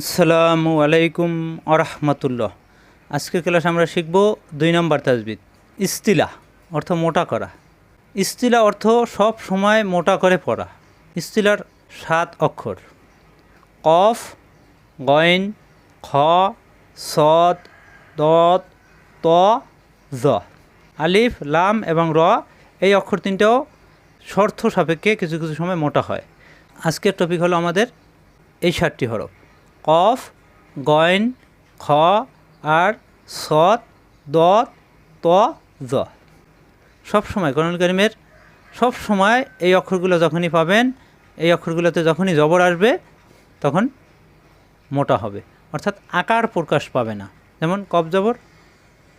আসসালামু আলাইকুম আরহামতুল্লাহ। আজকের ক্লাস আমরা শিখব দুই নম্বর তাজবিদ, ইস্তিলা, অর্থ মোটা করা। ইস্তিলা অর্থ সব সময় মোটা করে পড়া। ইস্তিলার সাত অক্ষর। কফ, গইন, খ সদ দত, ত, জ। আলিফ, লাম এবং র এই অক্ষর তিনটাও শর্ত সাপেক্ষে কিছু কিছু সময় মোটা হয়। আজকের টপিক হলো আমাদের এই সাতটি হরফ। কফ গয়ন খ আর সৎ দ, ত জ সব সময় করণুল করিমের সব সময় এই অক্ষরগুলো যখনই পাবেন, এই অক্ষরগুলোতে যখনই জবর আসবে, তখন মোটা হবে। অর্থাৎ আকার প্রকাশ পাবে না। যেমন কব জবর,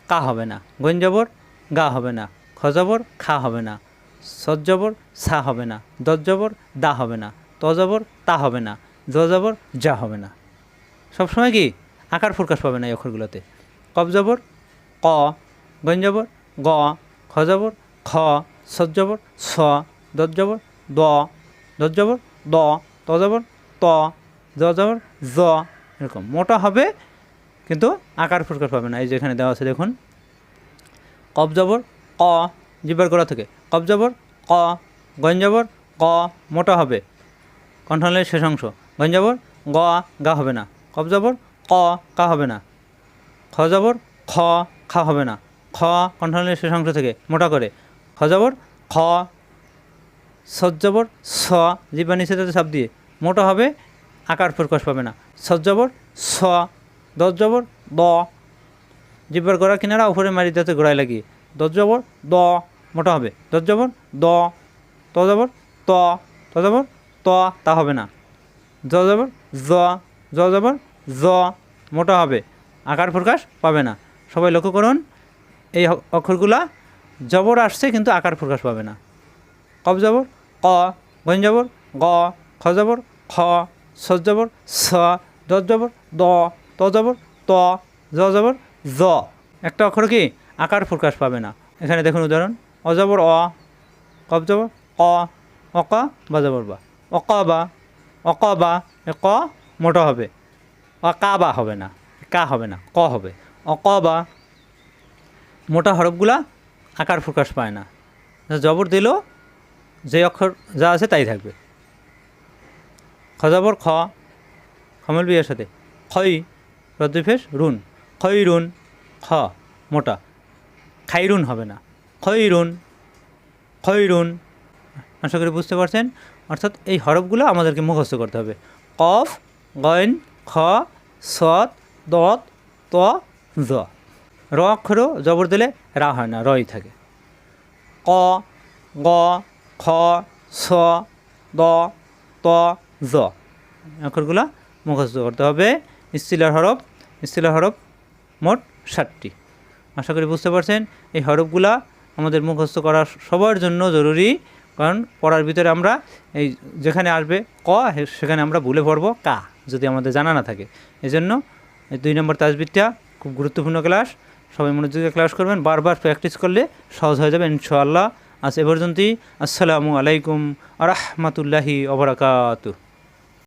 কা হবে না। গঞ্জ জবর, গা হবে না। খ জবর, খা হবে না। সদ জবর, সা হবে না। দত জবর, দা হবে না। ত জবর, তা হবে না। জ জবর, যা হবে না। সবসময় কি? আকার প্রকাশ পাবে না এই অক্ষরগুলোতে। কব জবর, ক গঞ্জ জবর, গ, খ জবর, খ, সদ জবর, স দত জবর, দ দত জবর, দ, ত জবর, ত, জ জবর, জ, এরকম। মোটা হবে, কিন্তু আকার প্রকাশ পাবে না। এই যে এখানে দেওয়া আছে, দেখুন। কব জবর, ক, জিব্বার গোড়া থেকে। কব জবর, ক গঞ্জাবর ক মোটা হবে। কণ্ঠনের শেষ অংশ। গঞ্জাবর গ, গা হবে না। কব জবর? ক, কা হবে না। খ জবর? খ, খা হবে না। খ কণ্ঠনের শেষ অংশ থেকে মোটা করে। খ জবর? খ। সজ্জবর স। জিব্বা নিচে সাপ দিয়ে। মোটা হবে, আকার প্রকাশ পাবে না। সজ্জবর স। দশ জবর? দ। জিব্বার গোড়া কিনারা উপরে মারি যাতে গোড়ায় লাগিয়ে। দশ জবর? দ। মোটা হবে। দশ জবর? দ। ত জবর? ত। ত জবর? ত। তা হবে না। জ জবর? জ। জ জবর, জ মোটা হবে, আকার প্রকাশ পাবে না। সবাই লক্ষ্য করুন, এই অ- অক্ষরগুলা জবর আসছে কিন্তু আকার প্রকাশ পাবে না। কব জবর, ক গঞ্জ জবর, গ, খ জবর, খ, সজ জবর, স দ জবর, দ, ত জবর, ত, জ জবর, জ। একটা অক্ষর কি? আকার প্রকাশ পাবে না। এখানে দেখুন উদাহরণ অজবর অ কব জবর ক অক বা জবর, বা। অক বা অক বা ক মোটা হবে। অকা বা হবে না। কা হবে না, ক হবে। অক বা মোটা হরফগুলা আকার প্রকাশ পায় না। জবর দিলেও যে অক্ষর যা আছে তাই থাকবে। খজাবর খ। খমল বিয়ের সাথে। খই রদ্রিফেস রুন। খই, রুন। খ, মোটা। খাইরুন হবে না। খই, রুন। খই, রুন। আশা করি বুঝতে পারছেন? অর্থাৎ এই হরফগুলো আমাদেরকে মুখস্থ করতে হবে। কফ গয়ন খ, সৎ, দত, ত, জ। র অক্ষরও জবর দিলে রা হয় না, রই থাকে। ক, গ, খ, স, দ, ত, জ। অক্ষরগুলো মুখস্থ করতে হবে। স্টিলার হরফ স্টিলার হরফ মোট ষাটটি আশা করি বুঝতে পারছেন, এই হরফগুলা আমাদের মুখস্থ করা সবার জন্য জরুরি। কারণ পড়ার ভিতরে আমরা এই যেখানে আসবে ক সেখানে আমরা ভুলে পড়ব কা, যদি আমাদের জানা না থাকে। এই জন্য এই দুই নম্বর তাজবিদটা খুব গুরুত্বপূর্ণ ক্লাস। সবাই মনোযোগে ক্লাস করবেন। বারবার প্র্যাকটিস করলে সহজ হয়ে যাবে ইনশাআল্লাহ। আজ এ পর্যন্তই। আসসালামু আলাইকুম আ রহমতুল্লাহি ওবরাকাতু